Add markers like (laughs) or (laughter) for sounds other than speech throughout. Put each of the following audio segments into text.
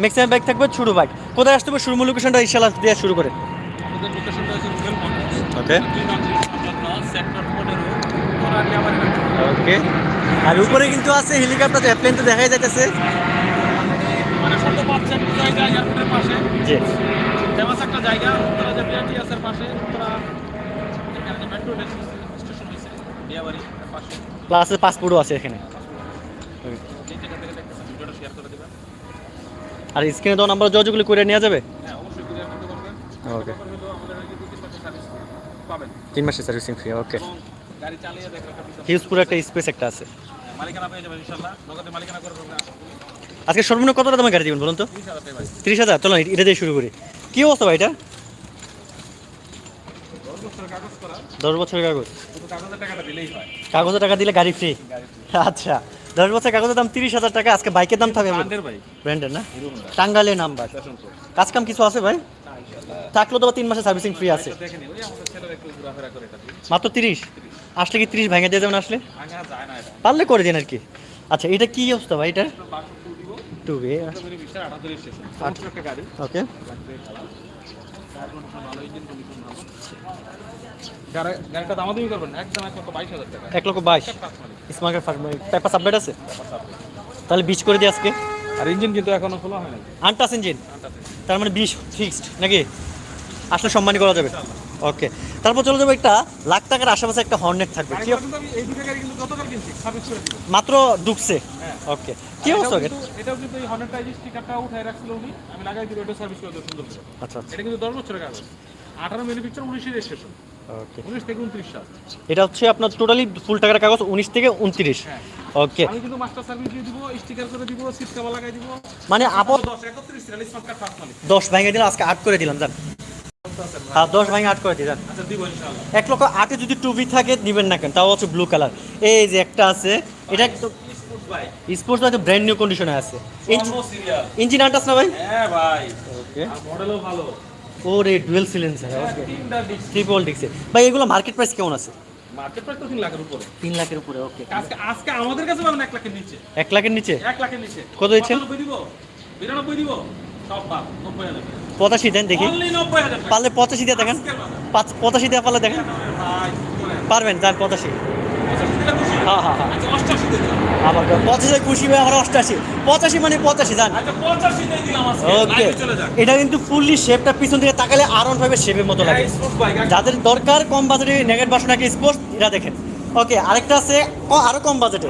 Maximum bike থাকবে ছোটো bike কোথায় আসতে হবে? শুরু লোকেশনটা ইনশাল্লাহ দিয়ে শুরু করে। ওকে আর উপরে কিন্তু আছে হেলিকপ্টার তো এয়ারপ্লেন তো দেখাই যাইতেছে। মানে ছোট পাচ্ছেন জায়গা এয়ারপোর্টের পাশে জি ফেমাস একটা জায়গা উত্তরা যে বিআরটিএসের পাশে উত্তরা এখানে যে মেট্রো রেল স্টেশন হয়েছে বিয়াবাড়ি পাশে প্লাস পাসপোর্টও আছে এখানে এই জায়গা থেকে দেখতেছেন ভিডিওটা শেয়ার করে দেবেন আর স্ক্রিনে দেওয়া নাম্বার যোগাযোগ করে নেওয়া যাবে? হ্যাঁ ওকে। তিন মাসের সার্ভিস ফ্রি ওকে হিউজপুর একটা স্পেস একটা আছে। আজকে সর্বনিম্ন কত দামে গাড়ি দিবেন বলুন তো? তিরিশ হাজার টাকা চলো এটা দিয়ে শুরু করি। কি অবস্থা ভাই এটা? দশ বছরের কাগজ কাগজের টাকা দিলে গাড়ি ফ্রি আচ্ছা। দশ বছর কাগজের দাম তিরিশ হাজার টাকা আজকে বাইকের দাম থাকবে। ব্র্যান্ডের না? টাঙ্গালে নাম্বার। কাজ কাম কিছু আছে ভাই? থাকলেও তো তিন মাসে সার্ভিসিং ফ্রি আছে। মাত্র তিরিশ? আসলে কি তিরিশ ভেঙে দিয়ে যাবেন আসলে? পারলে করে দিন আর কি। আচ্ছা এটা কি অবস্থা ভাই এটা টু ওকে করবেন একদম এক লক্ষ বাইশ হাজার টাকা। এক লক্ষ বাইশ। স্মার্টের ফার্স্ট পেপার সাবমিট আছে? তাহলে বিশ করে দিই আজকে। আর ইঞ্জিন কিন্তু এখনও খোলা হয় না আনটাস ইঞ্জিন? তার মানে বিশ ফিক্সড নাকি? আসলে সম্মানই করা যাবে। ওকে তারপর চলে যাব একটা লাখ টাকার আশেপাশে একটা হর্নেট থাকবে। কি মাত্র হ্যাঁ। ওকে কি আর অবস্থা এটাও কিন্তু- এই হর্নেটটা এই স্টিকারটা উঠাই রাখছিল উনি। আমি লাগাই দিব এটা সার্ভিস করে সুন্দর আচ্ছা আচ্ছা। এটা কিন্তু দশ বছরের কাগজ। আঠারো ম্যানুফ্যাকচার উনিশের রেজিস্ট্রেশন ওকে উনিশ থেকে উনত্রিশ সাল। এটা হচ্ছে আপনার টোটালি ফুল টাকার কাগজ উনিশ থেকে উনত্রিশ। হ্যাঁ। ওকে আমি কিন্তু মাস্টার সার্ভিস দিয়ে দিব স্টিকার করে দিব সিট কাভার লাগাই দিব। মানে দশ একত্রিশ রিয়াল স্মার্ট কার্ড ফার্স্ট মালিক দশ ভেঙে দিলাম আজকে আট করে দিলাম জান। হ্যাঁ দশ ভেঙে আট করে দিলাম আচ্ছা এক লক্ষ আটে যদি টুবি থাকে নিবেন না কেন? তাও হচ্ছে ব্লু কালার এই যে একটা আছে এটা একদম স্পোর্টস বাইক ব্র্যান্ড নিউ কন্ডিশনে আছে। ইঞ্জিন আনটাস না ভাই? হ্যাঁ ভাই। ওকে মডেলও ভালো। ও রে ডুয়েল সিলিন্ডার ওকে ট্রিপল ডিক্সে ভাই এগুলো মার্কেট প্রাইস কেমন আছে? মার্কেট প্রাইস তো তিন লাখের উপরে। তিন লাখের উপরে ওকে আজকে আজকে আমাদের কাছে পাবেন এক লাখের নিচে। এক লাখের নিচে? এক লাখের নিচে। কত দিচ্ছেন? পঁচানব্বই দিব। বিরানব্বই দিব। পঁচাশি দেন দেখি। পারলে পঁচাশি দিয়ে দেখেন। পঁচাশি দিয়ে পারলে দেখেন। ভাই? পারবেন যান পঁচাশি? হ্যাঁ হ্যাঁ হ্যাঁ। আচ্ছা, পঁচাশি খুশি হয়ে আমার অষ্টাশি। পঁচাশি মানে পঁচাশি যান। আচ্ছা। ওকে যাক। এটা কিন্তু ফুললি শেপটা পিছন থেকে তাকালে আর অন ফাইভের শেপের মতো লাগে। যাদের দরকার কম বাজেটে নেগেট বাসন একটা স্পোর্টস এটা দেখেন। ওকে আরেকটা আছে আরও কম বাজেটে।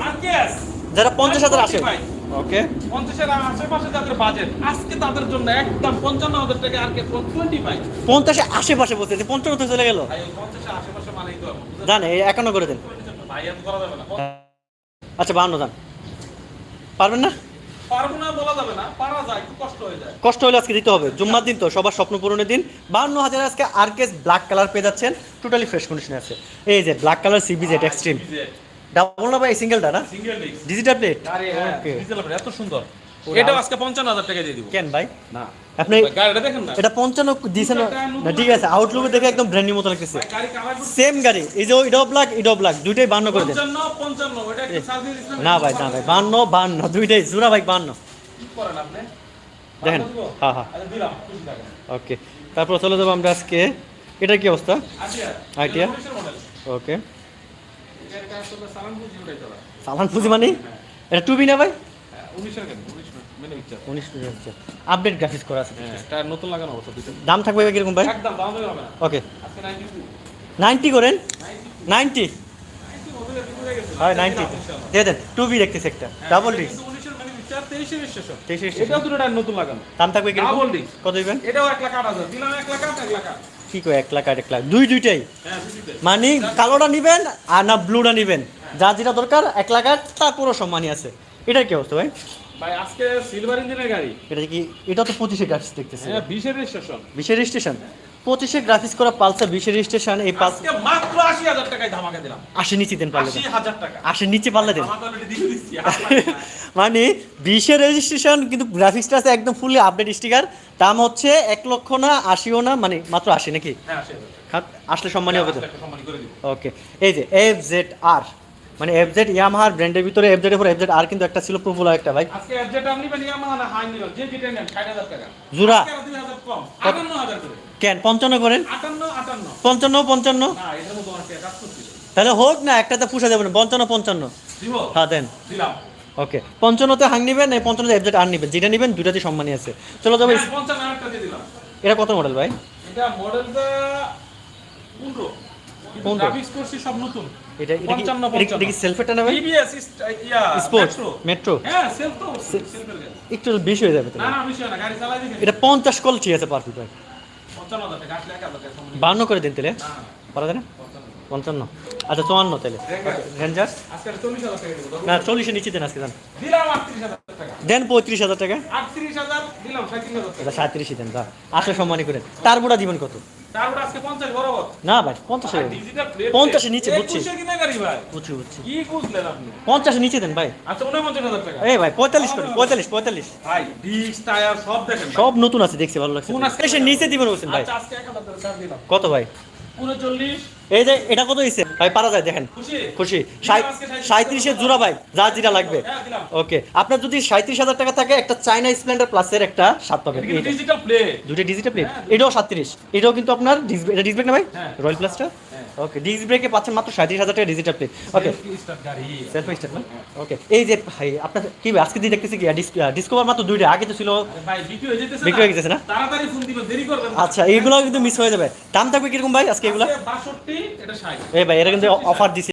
যারা পঞ্চাশ হাজার আসে। ভাই। ওকে পঞ্চাশের আশেপাশে যাদের বাজেট আজকে তাদের জন্য একদম পঞ্চান্ন হাজার টাকা আর কে টোয়েন্টি ফাইভ পঞ্চাশে আশেপাশে বলতে পঞ্চান্ন চলে গেল। পঞ্চাশের আশেপাশে মানেই তো জান এই একান্ন করে দেন। ভাই এত করা যাবে না। আচ্ছা বাহান্ন যান পারবেন না? পারব না বলা যাবে না পারা যায় একটু কষ্ট হয়ে যায়। কষ্ট হলে আজকে দিতে হবে। জুম্মার দিন তো সবার স্বপ্ন পূরণের দিন। বাহান্ন হাজার আজকে আর কেস ব্ল্যাক কালার পেয়ে যাচ্ছেন? টোটালি ফ্রেশ কন্ডিশনে আছে। এই যে black colour CBZ Xtreme double না ভাই? সিঙ্গেলটা না? সিঙ্গেল ডিস্ক ডিজিটাল প্লেট গাড়ি ওকে ডিজেল এত সুন্দর। এটাও আজকে পঞ্চান্ন হাজার টাকা দিয়ে দিব। কেন ভাই? না। আপনি গাড়িটা দেখেন না। এটা পঞ্চান্ন দিয়েছেন না? ঠিক আছে আউটলুক দেখে একদম ব্র্যান্ড নিউ মতো লাগতেছে। সেম গাড়ি এই যে এটাও ব্ল্যাক এটাও ব্ল্যাক দুইটাই বান্ন করে দেন। পঞ্চান্ন পঞ্চান্ন ওটা একটু সার্ভিস না? ভাই না ভাই বান্ন বান্ন দুইটাই জোড়া ভাই বান্ন। কি করেন আপনি? দেখেন হ্যাঁ হ্যাঁ দিলাম ওকে তারপর চলে যাব আমরা আজকে। এটার কি অবস্থা? উনিশের মডেল ওকে সালান পুঁজি মানে? এটা টুবি না ভাই? আপডেট গ্রাফিক্স করা আছে। হ্যাঁ টায়ার নতুন লাগানো অবস্থা দাম থাকবে কীরকম ভাই? একদম দাম দেবে না। ওকে আজকে 92 নাইনটি করেন? নাইনটি। 90 মডেলের দিকে হয়ে নাইনটি। দিয়ে দেন টুবি দেখতেছি একটা। ডাবল ডিস্ক কিন্তু 19 এর পিকচার 23 এর স্টেশন 23 এর এটাও দুটো টায়ার নতুন লাগানো। দাম থাকবে কীরকম? কত দিবেন? এটাও 1 লাখ 8000 দিলাম 1 লাখ 8 1 লাখ 8 কি কয় এক লাখ আর এক লাখ? দুই দুইটাই। মানে কালোটা নিবেন আর না ব্লুটা নিবেন। যা যেটা দরকার এক লাখ আর তারপরও সম্মানই আছে। এটার কি অবস্থা ভাই? ভাই আজকে সিলভার ইঞ্জিনের গাড়ি। এটা কি এটা তো পঁচিশে গ্রাফিক্স দেখতেছি। হ্যাঁ 20 এর বিশের স্টেশন পঁচিশে গ্রাফিক্স করা পালসার বিশের স্টেশন এই পালস মাত্র 80000 টাকায় ধামাকা দিলাম। আশি নিচে দেন পারলে দেন। 80000 টাকা। আশি নিচে পারলে দেন। (laughs) মানে বিশের রেজিস্ট্রেশন কিন্তু গ্রাফিক্সটা আছে একদম ফুললি আপডেট স্টিকার দাম হচ্ছে এক লক্ষ না আশিও না মানে মাত্র আশি নাকি? হ্যাঁ 80000 খাত- আসলে হবে তো একটা সম্মানী করে দিব। ওকে এই যে এফ জেড আর মানে এফজেড ইয়ামাহার ব্র্যান্ডের ভিতরে এফ জেড এর এফ জেড আর কিন্তু একটা ছিল পপুলার একটা ভাই। আজকে যেটা আপনি নিবেন ইয়ামাহা না হাই যে যেটা নেন 60000 টাকা। জোড়া? 2000 কম। 58000 করে। কেন পঞ্চান্ন করেন? 58 58 পঞ্চান্ন পঞ্চান্ন? না টাকা কাজ করছিল তাহলে হোক না একটাতে পুষে যাবেন পঞ্চান্ন পঞ্চান্ন। দিব? হ্যাঁ দেন। দিলাম। ওকে পঞ্চান্নতে হাং নিবেন? এই পঞ্চান্নতে এফজেড আর নিবেন? যেটা নিবেন দুটাতে সম্মানই আছে। চলো যাব হ্যাঁ, 55 দিয়ে দিলাম। এটা কত মডেল ভাই? এটা মডেলটা 15 15 গ্রাফিক্স করছি সব নতুন। এটা এটা কি 55, এটা- টিভিএস ইয়া স্পোর্টস মেট্রো হ্যাঁ সেলফ তো একটু বেশি হয়ে যাবে না না বিষয় না গাড়ি চালাই দেখে। এটা পঞ্চাশ কল ঠিক আছে পারফেক্ট ভাই। 55000 টাকা আসলে 1000 টাকা সম্মানী। বান্ন করে দিন তাহলে। পারা যায় না? 55 পঞ্চান্ন। আচ্ছা চুয়ান্ন তাহলে Ranger। রেঞ্জার আজকে 40000 টাকা দিব না চল্লিশে নিচে দেন আজকে দেন দিলাম 38000 টাকা। দেন পঁয়ত্রিশ হাজার টাকা। 38000 দিলাম 37000 টাকা। এটা সাঁত্রিশই দেন যা। আসলে সম্মানই করেন। তার বুড়া দিবেন কত? তারপর আজকে 50 বরাবর। না ভাই পঞ্চাশে ডিজিটাল প্লেট পঞ্চাশের নিচে বুঝছি। বুঝছি বুঝছি। কি বুঝলেন আপনি? পঞ্চাশে নিচে দেন ভাই। আচ্ছা 49000 টাকা। এই ভাই পঁয়তাল্লিশ করেন পঁয়তাল্লিশ পঁয়তাল্লিশ। সব নতুন আছে দেখছি ভালো লাগছে। নিচে দিবেন বলছেন ভাই। আচ্ছা আজকে 1000 টাকা ছাড় দিলাম। কত ভাই? 39 এই যে এটা কত হয়েছে ভাই পারা যায় দেখেন। খুশি? খুশি। দিলাম আজকে 37 সাঁত্রিশের জোড়া ভাই যা যেটা লাগবে। হ্যাঁ ওকে। আপনার যদি সাঁত্রিশ হাজার টাকা থাকে একটা চাইনা স্প্লেন্ডার প্লাসের একটা সাত পাবেন। দুটো ডিজিটাল প্লেট। এটাও সাতত্রিশ এটাও কিন্তু আপনার ডিসপ্লে এটা ডিসব্রেক না ভাই? হ্যাঁ। রয়্যাল প্লাসটা? হ্যাঁ। ওকে ডিস ব্রেকে পাচ্ছেন মাত্র সাঁত্রিশ হাজার টাকা digital plate okay self start না? ওকে এই যে ভাই আপনার কি আজকে দিয়ে দেখতেছি কি ডিসকভার মাত্র দুইটা আগে তো ছিল ভাই বিক্রি হয়ে গেছে না? তাড়াতাড়ি ফোন দিবেন দেরি করবেন না। আচ্ছা এইগুলো কিন্তু মিস হয়ে যাবে। দাম থাকবে কীরকম ভাই আজকে এগুলো? 62 এটা 60 এই ভাই এটা কিন্তু অফার দিছি।